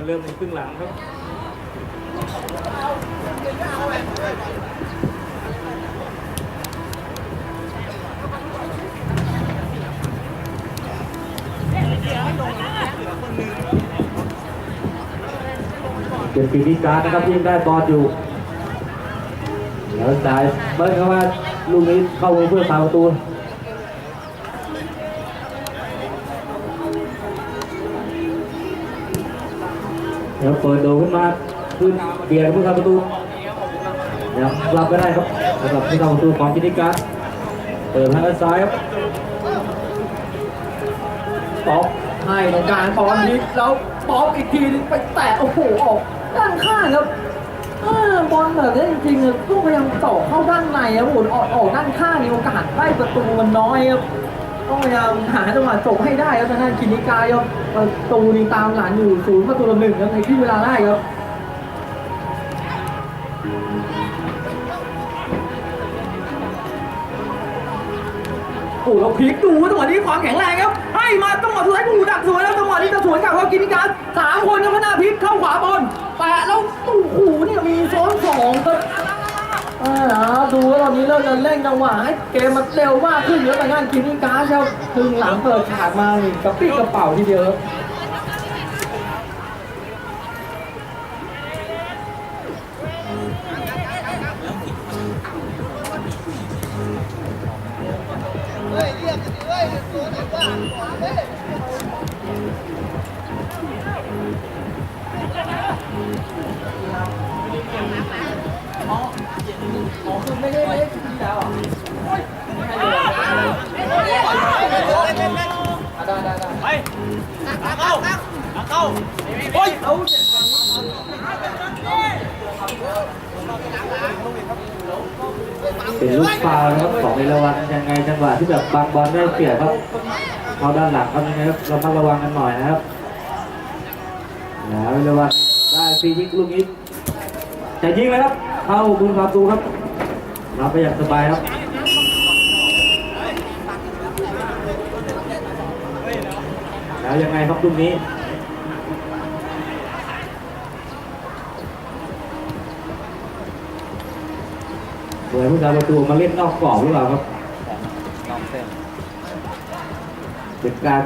มาเริ่มในครึ่งหลังครับเป็นปีนิการนะครับที่ยังได้บอลอยู่ แล้วจ่ายเบิ้ลเข้ามาลูกนี้เข้าวงเพื่อสาประตู แล้วเปิดโดขึ้นมาขึ้นเบียดผู้ทำประตูยังรับไม่ได้ครับสำหรับผู้ทำประตูของพินิการเปิดทางด้านซ้ายครับป๊อปให้ตรงกลางบอลนิดแล้วป๊อปอีกทีนึงไปแตะโอ้โหออกด้านข้างครับอ่าบอลแบบนี้จริงๆต้องพยายามเจาะเข้าด้านในครับผมออกออกด้านข้างนี่โอกาสได้ประตูมันน้อยครับ ต้องพยายามหาจังหวะจบให้ได้ครับทางด้านกินิกายครับประตูนี่ตามหลังอยู่ศูนย์ประตูต่อหนึ่งครับในที่เวลาได้ครับโอ้เราพลิกดูจังหวะนี้ความแข็งแรงครับให้มาจังหวะสุดท้ายผู้ดักสวยแล้วจังหวะนี้จะสวยกลับว่ากินิกาสามคนครับหน้าพลิกเข้าขวาบอลแปะแล้วโอ้โหเนี่ยมีซ้อนสองครับ อ่าดูว่าตอนนี้เริ่มจะเร่งจังหวะให้เกมมันเร็วมากขึ้นเยอะไปงานกินการครับถึงหลังเปิดฉากมานี่กระปี้กระเป๋าทีเดียว บางบอลได้เปรียครับเอาด้านหลังครับยังไงครับเรามาระวังกันหน่อยนะครับแล้วเราวันได้ฟรียิงลูกนี้จะยิงเลยครับเข้าบุญประตูครับรับไปอย่างสบายครับแล้วยังไงครับลูกนี้เหมือนผู้สาประตูมาเล่นนอกกรอบหรือเปล่าครับ เป็นการ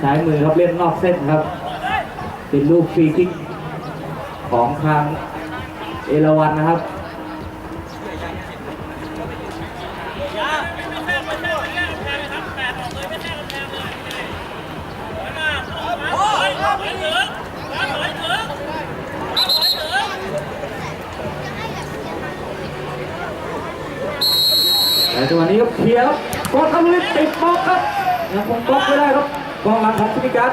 ใช้มือครับเล่นนอกเส้นครับ เป็นลูกฟรีคิกของทางเอราวันนะครับแต่จังหวะนี้ครับเคลียร์ครับ กดเข้าไปติดบล็อกครับยังคงบล็อกไม่ได้ครับกองหลังของพิการ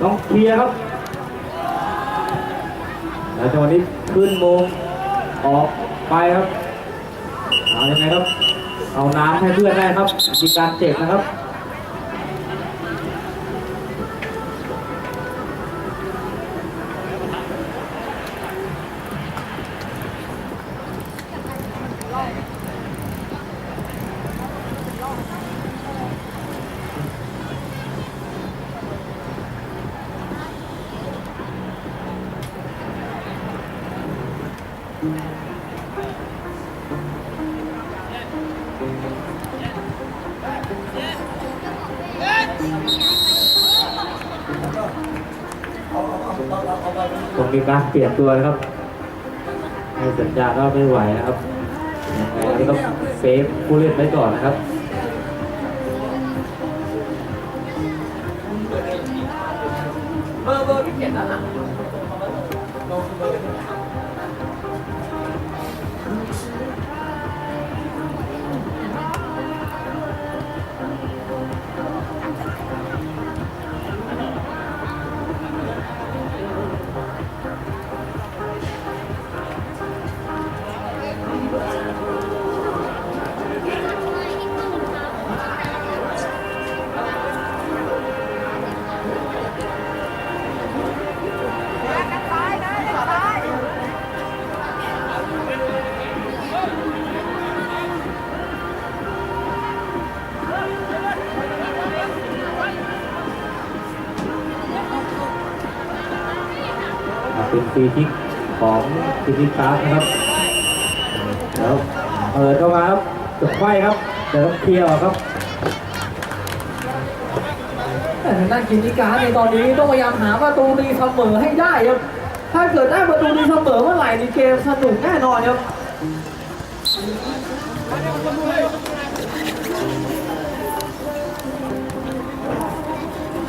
ต้องเคลียร์ครับแล้วจังหวะนี้ขึ้นโมงออกไปครับเอายังไงครับ เอาน้ำให้เพื่อนได้ครับมีการเจ็บนะครับ ผมมีการเปลี่ยนตัวนะครับให้สัญญาณว่าไม่ไหวนะครับยังไงอันนี้ก็เซฟผู้เล่นไว้ก่อนนะครับ ฟรีคิกของฟิลิปปาร์คนะครับแล้วเปิดเข้ามาครับจบไฟครับเดี๋ยวเคลียร์ออกครับแต่ทางด้านกินนิการในตอนนี้ต้องพยายามหาประตูตีเสมอให้ได้ครับ ถ้าเกิดได้ประตูตีเสมอเมื่อไหร่นี่เกมสนุกแน่นอนครับ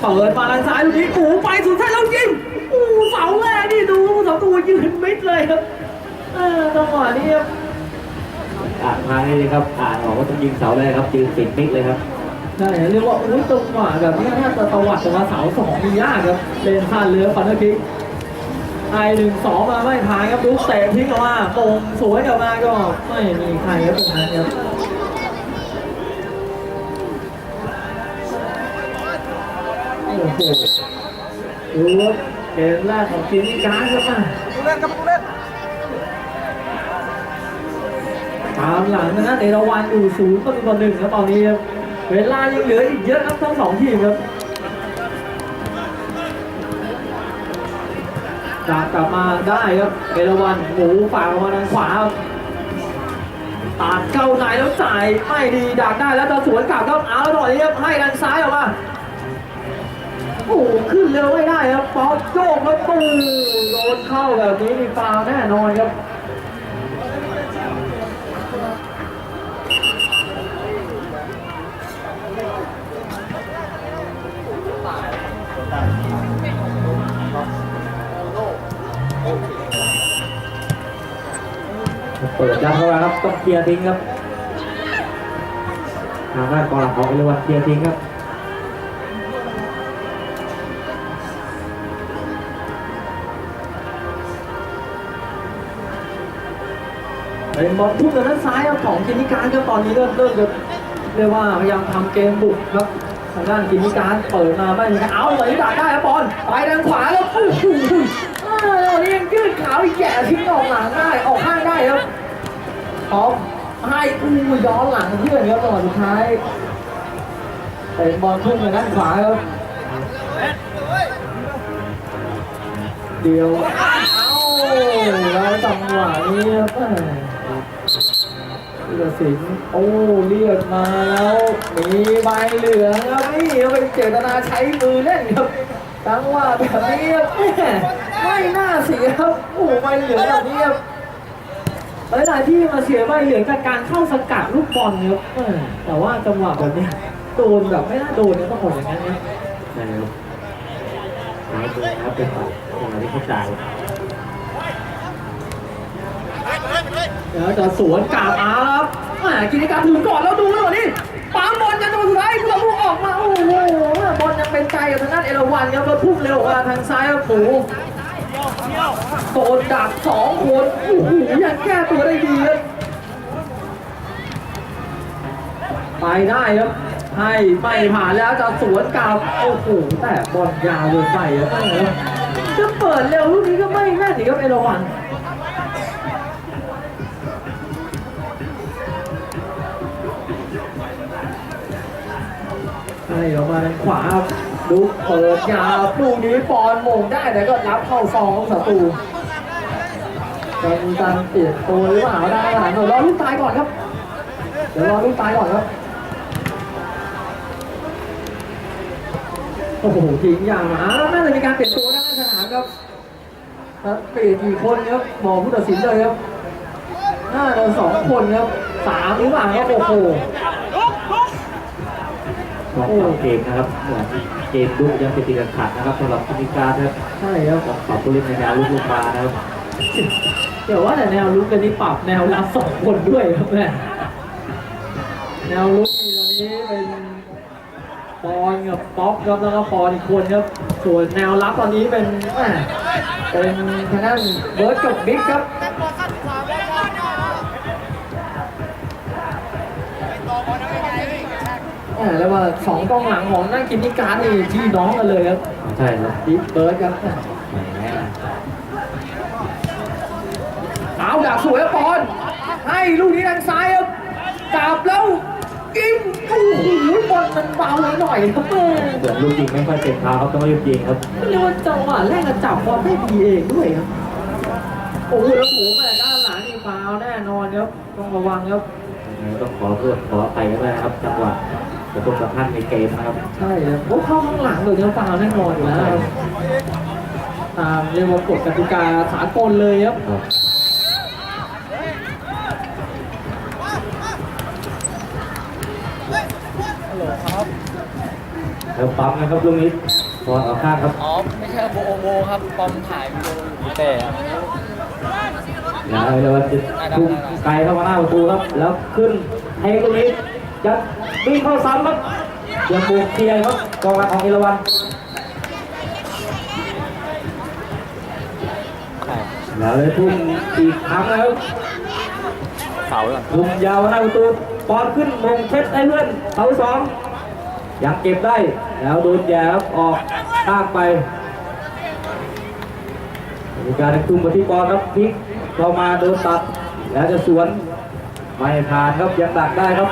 เปิดมาทางซ้ายลูกนี้โอ้ไปสุดท้ายแล้วยิงโอ้โหเสาแรกนี่ ดูเสาตัวยืนมิดเลยครับเออจังหวะนี้ครับอ่านทางนี้เลยครับ อ่านออกว่าต้องยิงเสาแรกครับยืนติดมิกเลยครับใช่เรียกว่าอุ้ยจังหวะแบบนี้ถ้าจะตวัดแต่ว่าเสาสองมียากครับเลนพลาดเรือฟันเนอร์คิกไอหนึ่งสองมาไม่ผ่านครับลูกเตะทิ้งออกมาโป่งสวยออกมาก็ไม่มีใครครับตรงนั้นครับโอ้โหดูครับ เกมแรกของกินนิการครับอะผู้เล่นครับผู้เล่นตามหลังนะฮะเอราวันอยู่ศูนย์ประตูต่อหนึ่งครับตอนนี้ครับเวลายังเหลืออีกเยอะครับทั้งสองทีมครับจากกลับมาได้ครับเอราวันหมูฝากออกมาทางขวาครับตาดเข้าในแล้วจ่ายไม่ดีดักได้แล้วจะสวนกลับครับเอาแล้วตอนนี้ครับให้ทางซ้ายออกมา โอ้โหขึ้นเร็วไม่ได้ครับป๊อปโยกแล้วตูโดนเข้าแบบนี้มีฟาวแน่นอนครับเปิดยัดเข้ามาครับต้องเคลียร์ทิ้งครับทางด้านกองหลังของเอราวันเคลียร์ทิ้งครับ เป็นบอลพุ่งทางด้านซ้ายครับของกินิการครับตอนนี้เริ่มเริ่มจะเรียกว่าพยายามทำเกมบุกครับทางด้านกินิการเปิดมาไม่มีเอาเลยดักได้ครับบอลไปทางขวาแล้วโอ้โหอ้าวนี่ยังยืดขาวอีกแย่ทิ้งออกหลังได้ออกข้างได้ครับพร้อมให้อู้ย้อนหลังเพื่อนครับตอนสุดท้ายเป็นบอลพุ่งทางด้านขวาครับเดียว เอาแล้วจังหวะนี้ครับ ธีรศิลป์โอ้เรียกมาแล้วมีใบเหลืองครับนี่เป็นเจตนาใช้มือเล่นครับจังหวะแบบนี้ครับแม่ไม่น่าเสียครับโอ้ใบเหลืองแบบนี้ครับหลายๆที่มาเสียใบเหลืองจากการเข้าสกัดลูกบอลครับแม่แต่ว่าจังหวะแบบนี้โดนแบบไม่น่าโดนเนี่ยต้องบอกอย่างนั้นนะนะครับหายตัวครับเป็นฝั่งของอันนี้เข้าใจ เดี๋ยวจะสวนกลับอาครับแหมกิจการถึงก่อนแล้วดูแล้วนี่ปั๊มบอลกันจังหวะสุดท้ายต่อสู้ออกมาโอ้โหบอลยังเป็นใจกับทางด้านเอราวันครับแล้วพุ่งเร็วมาทางซ้ายครับหมูโดนดักสองคนโอ้โหยังแก้ตัวได้ดีครับไปได้ครับให้ไม่ผ่านแล้วจะสวนกลับโอ้โหแต่บอลยาวเลยไปครับจะเปิดเร็วลูกนี้ก็ไม่แม่นอีกครับเอราวัน ให้ออกมาทางขวาครับดูเปิดยาวลูกนี้ปอนมงได้แต่ก็รับเข้าซองของศัตรูจะมีการเปลี่ยนตัวหรือเปล่าได้หลังเดี๋ยวรอลูกตายก่อนครับ เดี๋ยวรอลูกตายก่อนครับโอ้โหทีมอย่างหมาน่าจะมีการเปลี่ยนตัวหน้าสนามครับเปลี่ยนกี่คนครับบอผู้ตัดสินเลยครับน่าจะสองคนครับสามหรือเปล่าครับโอ้โห ลองปรับเกมนะครับเหมือนเกมลุกยังเป็นตีกันขัดนะครับสำหรับพินิการนะครับใช่ครับต้องปรับผู้เล่นในแนวลุกลงมานะครับเดี๋ยวว่าแต่แนวลุกกันนี่ปรับแนวรับสองคนด้วยครับแม่แนวลุกนี่ตอนนี้เป็นปอนกับป๊อปครับแล้วก็ปอนอีกคนครับส่วนแนวรับตอนนี้เป็นแม่เป็นทางด้านเบิร์ดกับบิ๊กครับ ม่แล้วว่าสองกองหลังของนั่งกินนิการนี่พี่น้องกันเลยครับใช่ครับบิ๊กเบิร์ดครับแหมเอาดักสวยครับปอน ให้ลูกนี้ทางซ้ายครับจับแล้วยิงโอ้โหบอลมันเบาไว้หน่อยครับแม่ส่วนลูกยิงไม่ค่อยเต็มเท้าครับต้องรีบยิงครับเรียกว่าจังหวะแรกก็จับบอลได้ดีเองด้วยครับโอ้โหแล้วโผล่มาด้านหลังนี่ฟาวล์แน่นอนครับต้องระวังครับต้องขอโทษขออภัยกันด้วยนะครับจังหวะ กระทบกระทั่งในเกมนะครับ ใช่ครับโอ้เข้าข้างหลังเลยเนี่ยฟาวล์แน่นอนอยู่แล้วครับตามเรียกว่ากฎกติกาสากลเลยครับครับแล้วปั๊มนะครับลูกนี้พอเอาข้างครับ อ๋อ ไม่ใช่โบโบครับปอมถ่ายวิดีโออยู่แต่แล้วเดี๋ยวจะทุ่มไกลเข้ามาหน้าประตูครับ แล้วขึ้นให้ลูกนี้ ยัดวิ่งเข้าซ้ำครับยังบุกเคลียร์ครับกองหลังของเอราวันแล้วเลยทุ่มอีกครั้งแล้วเสาหลังทุ่มยาวหน้าประตูปอนขึ้นมงเช็ดให้เพื่อนเสาสองยังเก็บได้แล้วโดนแย่ครับออกข้างไปมีการทุ่มมาที่ปอนครับพลิกเข้ามาโดนตัดแล้วจะสวนไม่ผ่านครับยังดักได้ครับ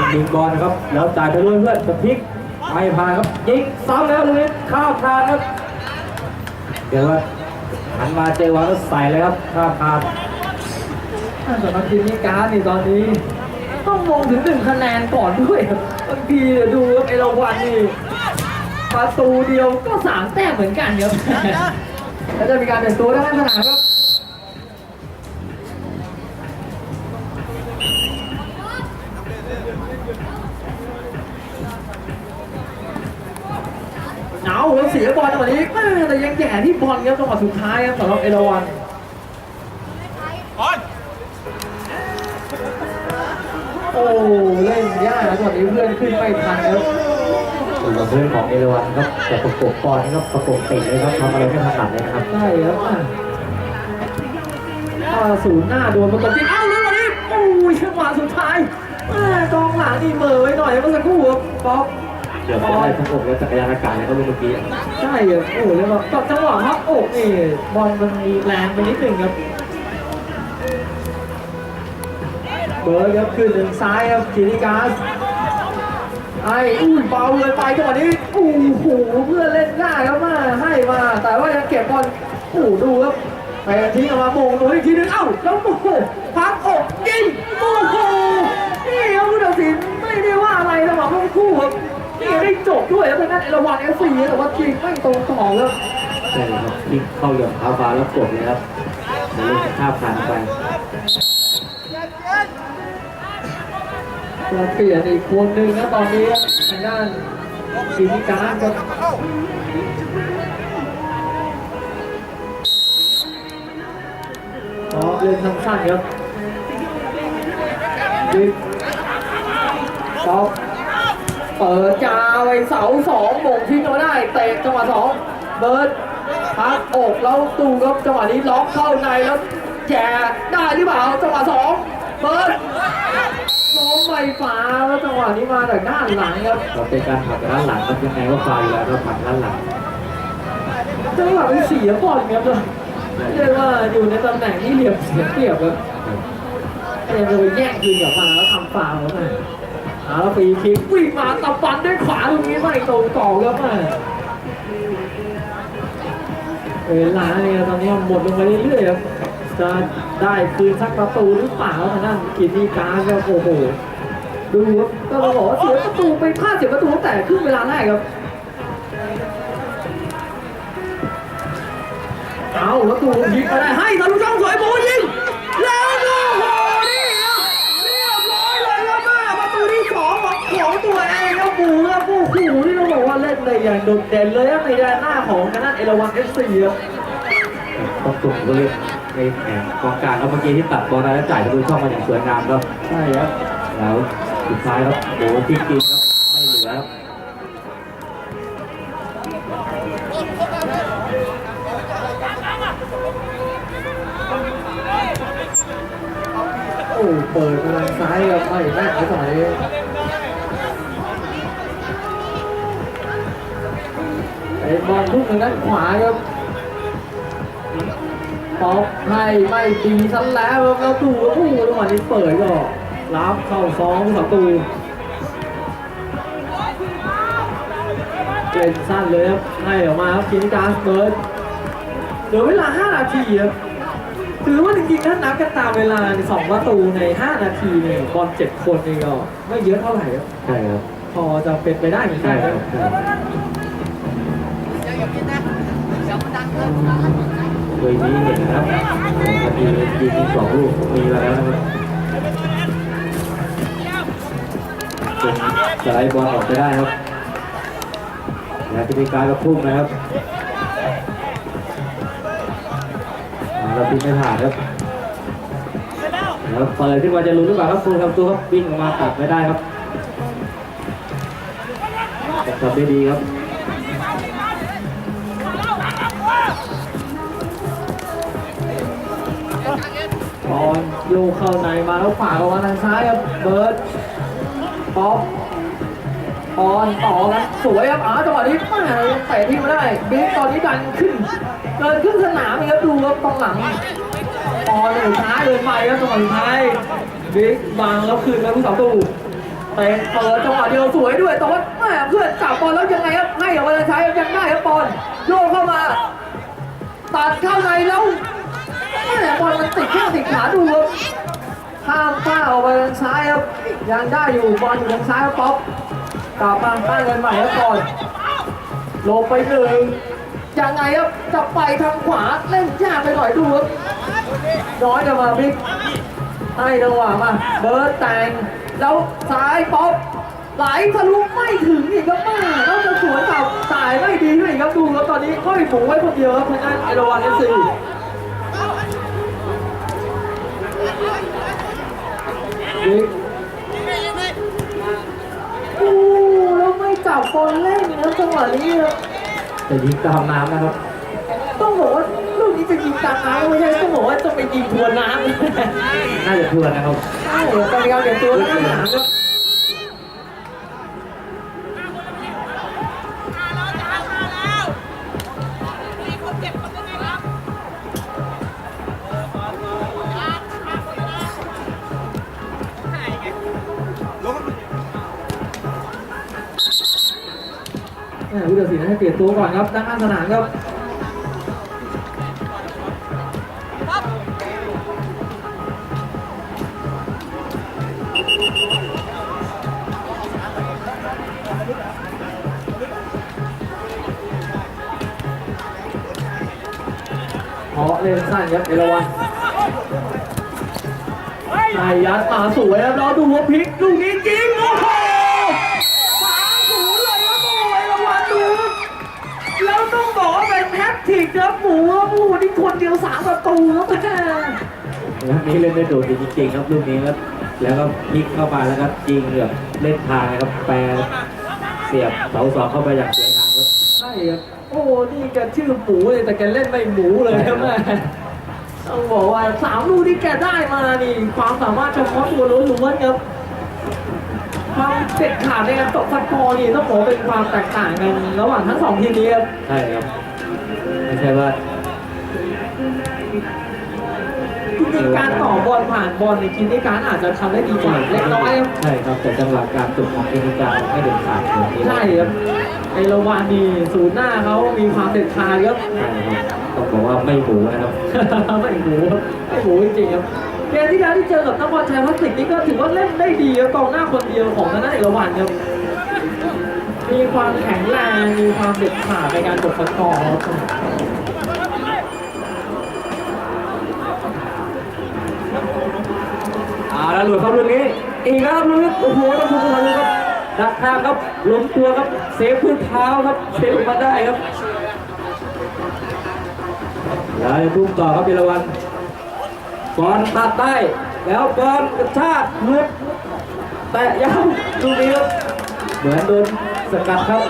งคงยิงบอลครับ แล้วจ่ายไปเรื่อยเพื่อนจะพลิกไม่ผ่านครับ ยิงซ้ำแล้วตรงนี้ข้ามคานครับ เดี๋ยวว่าหันมาเจอวางแล้วใส่เลยครับข้ามคานสำหรับทีมนี้การดนี่ตอนนี้ ต้องมองถึงหนึ่งคะแนนก่อนด้วยครับบางทีเนี่ยดูครับเอราวันนี่ประตูเดียวก็สามแต้มเหมือนกันครับแล้วจะมีการเปลี่ยนตัวด้านสนามครับ แม่แต่ยังแย่ที่บอลครับจังหวะสุดท้ายครับสำหรับเอราวันโอ้เล่นยากนะตอนนี้เพื่อนขึ้นไม่ทันครับส่วนเพื่อนของเอราวันครับแต่ประกบก่อนครับประกบติดเลยครับทำอะไรไม่ถนัดเลยนะครับใช่ครับอะอ่าศูนย์หน้าโดนประกบจริงเอ้าแล้วตอนนี้โอ้ยจังหวะสุดท้ายแม่กองหลังนี่เหม่อไว้หน่อยเมื่อสักครู่ครับป๊อป เดี๋ยวจะได้ประกแล้วจักรยานอากาศเลยครับลูกเมื่อกี้ ใช่ครับโอ้แล้วก็ตัดจังหวะพับอกนี่บอลมันมีแรงไปนิดหนึ่งครับ เบิร์ดครับขึ้นทางซ้ายครับจินิกาสไอ้อุ้ยเบาเลยไปจังหวะนี้โอ้โหเพื่อนเล่นง่ายครับมาให้มา แต่ว่ายังเก็บบอลโอ้ดูครับไปทิ้งออกมาโมงดูอีกทีนึงเอ้าแล้วโอ้โหพักอกยิงโอ้โหนี่ครับผู้ตัดสินไม่ได้ว่าอะไรระหว่างทั้งคู่ครับ นี่ได้จบด้วยแล้วทางด้านเอราวันเอฟซีแต่ว่ายิงไม่ตรงต่อครับใช่ครับพลิกเข้าเหยียบเท้าฟ้าแล้วกดเลยครับแล้วลูกจะข้ามผ่านไปเราเปลี่ยนอีกคนนึงนะตอนนี้ครับทางด้านซีนิการครับอ๋อเล่นสั้นๆครับยิงสอง เปิดจาไปเสาสองโมงทิ้งเอาไว้ได้เตะจังหวะสองเบิร์ดพักอกแล้วตูครับจังหวะนี้ล็อกเข้าในแล้วแย่ได้หรือเปล่าจังหวะสองเบิร์ดน้องไฟฟ้าแล้วจังหวะนี้มาจากด้านหลังครับเราเป็นการผลักด้านหลังครับยังไงก็ฟาวอยู่แล้วเราผลักด้านหลังจังหวะเป็นเสียบอลครับเรียกว่าอยู่ในตำแหน่งที่เหลี่ยมเสียเปรียบครับพยายามจะไปแย่งคืนกลับมาแล้วทำฟาวล์ครับเอาฟรีคิกวิ่งมาตบฟันด้วยขวาตรงนี้ไม่ตรงต่อครับแม่เวลาเนี่ยตอนนี้หมดลงไปเรื่อยๆครับจะได้คืนสักประตูหรือเปล่าทางด้านกินดีการครับโอ้โหดูครับก็เราบอกว่าเสียประตูไปพลาดเสียประตูตั้งแต่ครึ่งเวลาแรกครับเอาแล้วตูยิงไปได้ให้ทะลุช่องสวยบยิ ได้อย่างโดดเด่นเลยครับในแดนหน้าของคณะเอราวันเอฟซีครับต้องตุ่มก็เรียกในแผงกองกลางครับเมื่อกี้ที่ตัดบอลแล้วจ่ายทะลุช่องมาอย่างสวยงามครับใช่ครับแล้วสุดท้ายครับโอ้พลิกกินครับไม่เหลือครับโอ้เปิดมาทางซ้ายครับไม่แม่นไป หน่อยไอ้บอลพุ่งทางด้านขวาครับป๊อปให้ไม่ดีซะแล้วครับแล้วดูโอ้โหจังหวะนี้เปิดก็รับเข้าสองประตูเล่นสั้นเลยครับให้ออกมาครับกินการเบิร์ดเหลือเวลา 5 นาทีครับถือว่าจริงๆถ้านับกันตามเวลาในสองประตูใน 5 นาทีเนี่ยบอลเจ็ดคนเองก็ไม่เยอะเท่าไหร่ครับใช่ครับพอจะเป็นไปได้เหมือนกัใช่นคครัรับ เดี๋ยนี้เห็นนะครับนาทียิงสองลูกมีแล้วนะครับจนสไลด์บอลออกไปได้ครับแล้วพิธีการก็พุ่งนะครับเราทิ้งไม่ผ่านครับแล้วเปิดขึ้นมาจะลุ้นหรือเปล่าครับคุณคำตัวครับวิ่งออกมาตัดไม่ได้ครับต่ทำได้ดีครับ โยกเข้าในมาแล้วฝากออกมาทางซ้ายครับเบิร์ดป๊อปบอลต่อกันสวยครับอ๋อจังหวะนี้แม่เตะทิ้งมาได้บิ๊กตอนนี้ดันขึ้นเกินขึ้นสนามอีกครับดูครับตรงหลังบอลเลยช้าเดินไปครับจังหวะสุดท้ายบิ๊กบังแล้วคืนแล้วผู้สาวตูเตะเปิดจังหวะเดียวสวยด้วยแต่ว่าแม่เพื่อนจับบอลแล้วยังไงครับให้ออกมาทางซ้ายยังได้ครับบอลโยกเข้ามาตัดเข้าในแล้ว แม่บอลมันติดแข้งติดขาดูครับข้ามป้าออกไปทางซ้ายครับยังได้อยู่บอลอยู่ทางซ้ายครับป๊อปกลับมาตั้งเงินใหม่ครับก่อนลงไปหนึ่งยังไงครับจะไปทางขวาเล่นยากไปหน่อยดูครับน้อยจะมาพลิกให้จังหวะมาเบิร์ดแต่งแล้วซ้ายป๊อปไหลทะลุไม่ถึงอีกครับแม่แล้วจะสวนกลับสายไม่ดีด้วยครับดูครับตอนนี้ห้อยหมูไว้คนเดียวครับทางด้านเอราวันเอฟซี บิ๊กโอ้แล้วไม่จับบอลเล่นนะจังหวะนี้ครับจะยิงตามน้ำนะครับ ต้องบอกว่าลูกนี้จะยิงตามน้ำไม่ใช่ต้องบอกว่าจะไปยิงทวนน้ำน่าจะทวนนะครับใช่ครับกรรมการเปลี่ยนตัวแล้วก็หนา ผู้ตัดสินให้เปลี่ยนตัวก่อนครับด้านข้างสนามครับเพราะเล่นสั้นครับเอราวันนายยัดมาสวยครับรอดูว่าพลิกลูกนี้จริงโอ้ นี่คนเดียวสามประตูครับแม่ลูกนี้เล่นได้โดดดีจริงๆครับลูกนี้ครับ แล้วก็พลิกเข้ามาแล้วครับยิงแบบเล่นทางนะครับแปรเสียบเสาสองเข้าไปอย่างสวยงามครับใช่ครับโอ้โหนี่แกชื่อหมูเลยแต่แกเล่นไม่หมูเลยครับแม่ต้องบอกว่าสามลูกที่แกได้มานี่ความสามารถเฉพาะตัวล้วนๆครับความเด็ดขาดในการตกฟัดกอร์นี่ต้องบอกว่าเป็นความแตกต่างกันระหว่างทั้งสองทีมนี้ครับใช่ครับไม่ ใช่ว่าจริงๆการต่อบอลผ่านบอลในทีมนี้การอาจจะทำได้ดีกว่าเล็กน้อยครับใช่ครับแต่จังหวะการตกของเอเมริกาไม่เด็ดขาดเลยใช่ครับไอโรวานนี่ศูนย์หน้าเขามีความเด็ดขาดครับใช่ครับต้องบอกว่าไม่หมูนะครับ ไม่หมูครับไม่หมูจริงๆครับเกมที่แล้วที่เจอกับนครชัยพลาสติกนี่ก็ถือว่าเล่นได้ดีครับกองหน้าคนเดียวของทางด้านเอกวันครับ มีความแข็งแรง มีความเด็ดขาดในการกดฟันกอร์ครับเอาแล้วหลุดครับลูกนี้ อีกแล้วครับลูกโอ้โหต้องถูกทางครับดักทางครับล้มตัวครับ เซฟพื้นเท้าครับ เซฟมาได้ครับแล้วทุ่มต่อครับเยอรวันบอลตัดได้แล้วบอลกระชากลุดแตะยาวลูกนี้ครับเหมือนโดน สกัดครับ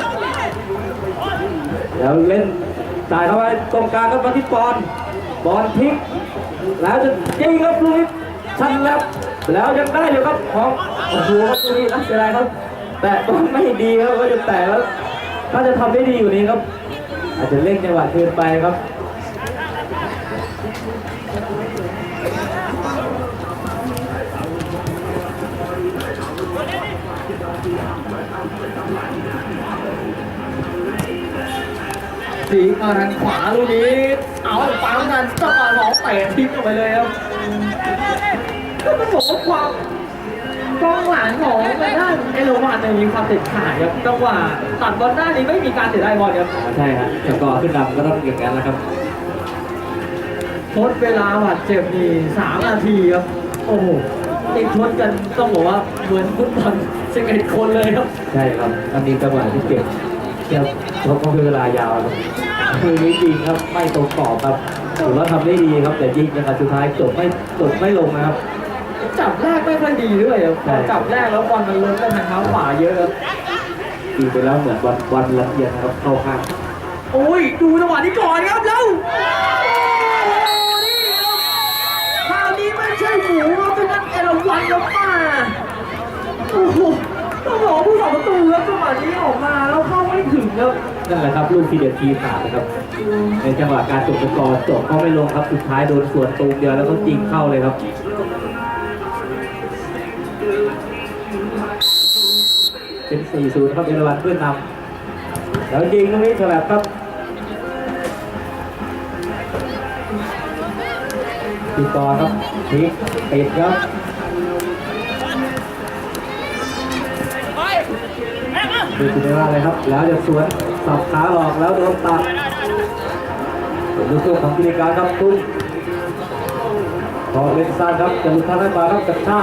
แล้วเล่นจ่ายเข้าไปตรงกลางครับมาที่บอลบอลพลิก แล้วจะยิงครับลูกนี้ชันแล้ว แล้วยังได้อยู่ครับของโอ้โหครับลูกนี้นะเสียดายครับ แต่บอนไม่ดีครับก็จะแตะแล้วถ้าจะทำได้ดีอยู่นี้ครับ อาจจะเล่นจังหวะเกินไปครับ ฉีกมาทางขวาลูกนี้ เอาปั๊มกันจังหวะสองเตะทิ้งออกไปเลยครับก็ต้องบอกว่าความกองหลังของทางด้านเอโรวันเนี่ยมีความเด็ดขาดครับจังหวะตัดบอลหน้านี้ไม่มีการเสียดายบอลครับใช่ครับสกอร์ขึ้นนำก็ต้องอย่างนั้นแหละครับทดเวลาบาดเจ็บนี่สามนาทีครับโอ้โหติดชนกันต้องบอกว่าเหมือนฟุตบอลสิบเอ็ดคนเลยครับ ใช่ครับอันนี้จังหวะที่เก็บ เก็บเขาก็คือเวลายาวครับคือนี้จริงครับไม่ตรงกรอบครับถือว่าทำได้ดีครับแต่ยิงนะครับสุดท้ายจบไม่จบไม่ลงนะครับ จับแรกไม่ค่อยดีด้วยครับใช่จับแรกแล้วบอลมันล้นไปทางเท้าขวาเยอะครับยิงไปแล้วเหมือนวันวันละเอียดนะครับเข้าข้างโอ้ยดูจังหวะนี้ก่อนครับแล้วโอ้โหนี่ครับคราวนี้ไม่ใช่หมูครับเป็นนักเอราวันครับมาโอ้โห ต้องผู้สาประตูครับจังหวะนี้ออกมาแล้วเข้าไม่ถึงครับ นั่นแหละครับลูกทีเด็ดทีขาดนะครับ ในจังหวะการจบสกอร์จบก็ไม่ลงครับสุดท้ายโดนสวนตูมเดียวแล้วก็ยิงเข้าเลยครับเป็น 4-0 ครับเอราวันเพื่อนนำแล้วยิงตรงนี้ฉลับครับติดต่อครับพลิกปิดครับ ดูสิได้ว่าอะไรครับ แล้วจะสวนสับขาหลอกแล้วโดนตัดเป็นลูกสู้ของกิริการครับตุ้มพอเล่นสั้นครับจะลุดทางได้มาครับกระชา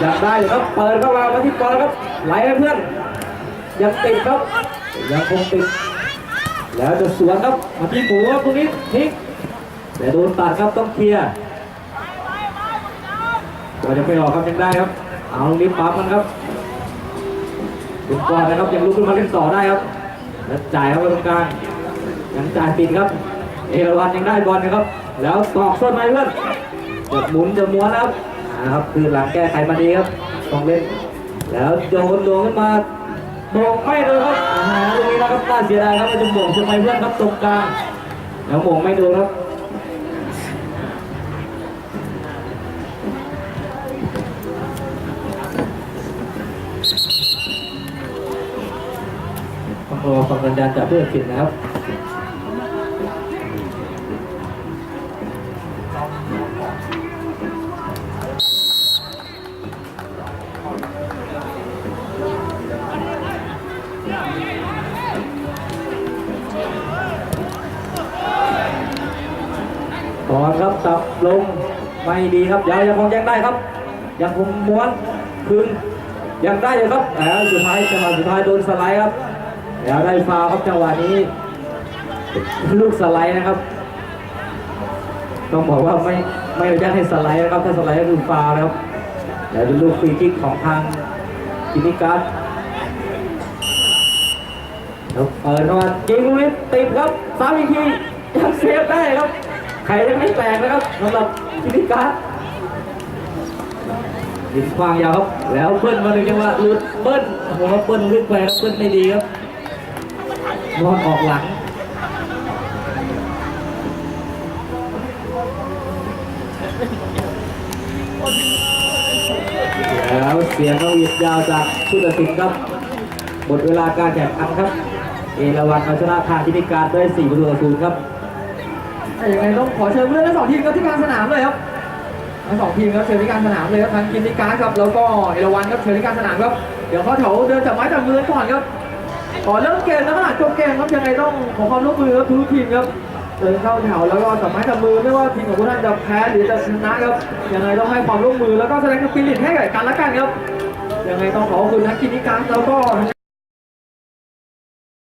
อยากได้ครับเปิดเข้ามามาที่กอนครับไหลให้เพื่อนยังติดครับยังคงติดแล้วจะสวนครับมาที่หมูครับตรงนี้ทิ้งแต่โดนตัดครับต้องเคลียร์ก็จะไม่ออกครับยังได้ครับ เอาตรงนี้ปั๊มมันครับ ลุกก่อนนะครับยังลุกขึ้นมาเล่นต่อได้ครับ แล้วจ่ายเข้าไปตรงกลางยังจ่ายปิดครับ เอราวันยังได้บอลนะครับ แล้วตอกส้นไม้เพื่อนจะหมุนจะม้วนนะครับนะครับ คือหลังแก้ไขมาดีครับต้องเล่น แล้วโยนโดนขึ้นมาโบกไม่โดนครับอ่าตรงนี้นะครับน่าเสียดายครับจะโบกทำไมเพื่อนครับตรงกลางแล้วโบกไม่โดนครับ ต้องรอฟังสัญญาจากเพื่อนสินนะครับก่อนครับสับลงไม่ดีครับยังยังคงยังได้ครับ ยังคงม้วนคืนยังได้อยู่ครับแล้วสุดท้ายจังหวะสุดท้ายโดนสไลด์ครับ แล้วได้ฟาวครับจังหวะนี้ ลูกสไลด์นะครับ ต้องบอกว่าไม่ไม่อนุญาตให้สไลด์นะครับ ถ้าสไลด์ก็คือฟาวล์นะครับแล้วเป็นลูกฟรีคิกของทางกินิการ์ดแล้วเปิดเข้ามายิงลูกนี้ติดครับซ้ำอีกทียังเซฟได้ครับใครยังไม่แตกนะครับสำหรับกินิการ์ดยิงควางยาวครับ แล้วเบิ้ลมาหนึ่งจังหวะหลุดเบิ้ลโอ้โหเบิ้ลลึกไปครับเบิ้ลไม่ดีครับ นอนออกหลัง แล้วเสียงเขาหยิบยาวจากผู้ตัดสินครับ หมดเวลาการแข่งขันครับ เอราวันเอาชนะทางพิธีการด้วย4ประตูต่อศูนย์ครับยังไงต้องขอเชิญผู้เล่นทั้งสองทีมครับที่กลางสนามเลยครับทั้งสองทีมครับเชิญที่กลางสนามเลยครับทั้งกินนิการครับแล้วก็เอราวันครับเชิญที่กลางสนามครับเดี๋ยวเขาแถวเดินจับไม้จับมือก่อนครับ อ๋อเริ่มเกมแล้วขนาดจบเกมครับยังไงต้องขอความร่วมมือครับทุกทีมครับเดินเข้าแถวแล้วก็จับไม้จับมือไม่ว่าทีมของผู้ท่านจะแพ้หรือจะชนะครับยังไงต้องให้ความร่วมมือแล้วก็แสดงสปิริตให้กับกันและกันครับยังไงต้องขอบคุณทั้งกินิการแล้วก็